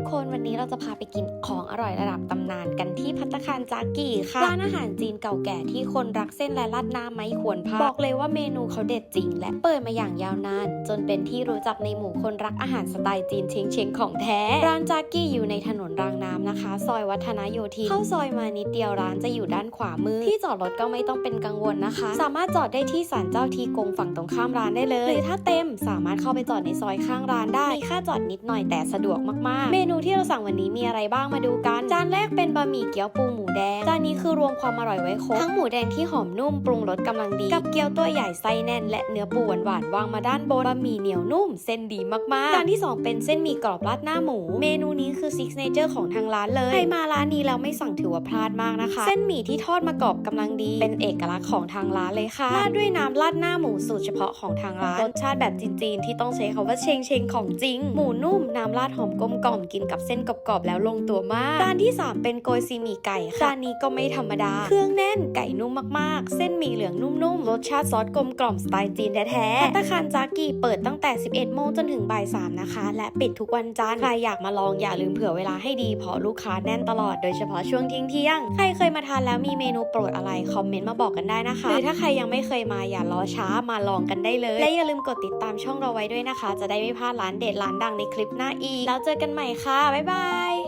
กคนวันนี้เราจะพาไปกินของอร่อยระดับตำนานกันที่พัตตาคารจากีค่ะร้านอาหารจีนเก่าแก่ที่คนรักเส้นและราดหน้าไม่ควรพลาดบอกเลยว่าเมนูเขาเด็ดจริง และเปิดมาอย่างยาวนาน จนเป็นที่รู้จักในหมู่คนรักอาหารสไตล์จีนเชงเชงๆของแท้ ร้านจากีอยู่ในถนนรางน้ำนะคะ ซอยวัฒนโยธินเข้าซอยมานิดเดียวร้านจะอยู่ด้านขวามือ ที่จอดรถก็ไม่ต้องเป็นกังวลนะคะ สามารถจอดได้ที่ศาลเจ้าทีกงฝั่งตรงข้ามร้านได้เลยหรือถ้าเต็มสามารถเข้าไปจอดในซอยข้างร้านได้มีค่าจอดนิดหน่อยแต่สะดวกมากๆเมนูนูที่เราสั่งวันนี้มีอะไรบ้างมาดูกัน จานแรกเป็นบะหมี่เกี๊ยวปูหมูแดง จานนี้คือรวมความอร่อยไว้ครบทั้งหมูแดงที่หอมนุ่มปรุงรสกำลังดี กับเกี๊ยวตัวใหญ่ไส้แน่น และเนื้อปูหวานๆวางมาด้านบน บะหมี่เหนียวนุ่ม เส้นดีมากๆ จานที่ 2 เป็นเส้นหมี่กรอบราดหน้าหมู เมนูนี้คือซิกเนเจอร์ของทางร้านเลย ใครมาร้านนี้แล้วไม่สั่งถือว่าพลาดมากนะคะ เส้นหมี่ที่ทอดมากรอบกำลังดี เป็นเอกลักษณ์ของทางร้านเลยค่ะ ราดด้วยน้ำราดหน้าหมูสูตรเฉพาะของทางร้าน รสชาติแบบจีนๆที่ต้องใช้คำว่าเชงเชงของจริง หมูนุ่มน้ำราดหอมกลมกล่อมกินกับเส้นกรอบๆแล้วลงตัวมากจานที่ 3 เป็นโกยซีหมี่ไก่ค่ะจานนี้ก็ไม่ธรรมดา เครื่องแน่นไก่นุ่มมากๆ เส้นหมี่เหลืองนุ่มๆรสชาติซอสกลมกล่อมสไตล์จีนแท้ๆพัตตาคารจากีเปิดตั้งแต่ 11 โมงจนถึงบ่าย3นะคะ และปิดทุกวันจันทร์ใครอยากมาลองอย่าลืมเผื่อเวลาให้ดีเพราะลูกค้าแน่นตลอดโดยเฉพาะช่วงเที่ยงๆใครเคยมาทานแล้วมีเมนูโปรดอะไรคอมเมนต์มาบอกกันได้นะคะหรือถ้าใครยังไม่เคยมาอย่ารอช้ามาลองกันได้เลย และอย่าลืมกดติดตามช่องเราไว้ด้วยนะคะ จะได้ไม่พลาดร้านเด็ดร้านดังในคลิปหน้าอีกแล้วเจอกันใหม่ค่ะ บ๊ายบาย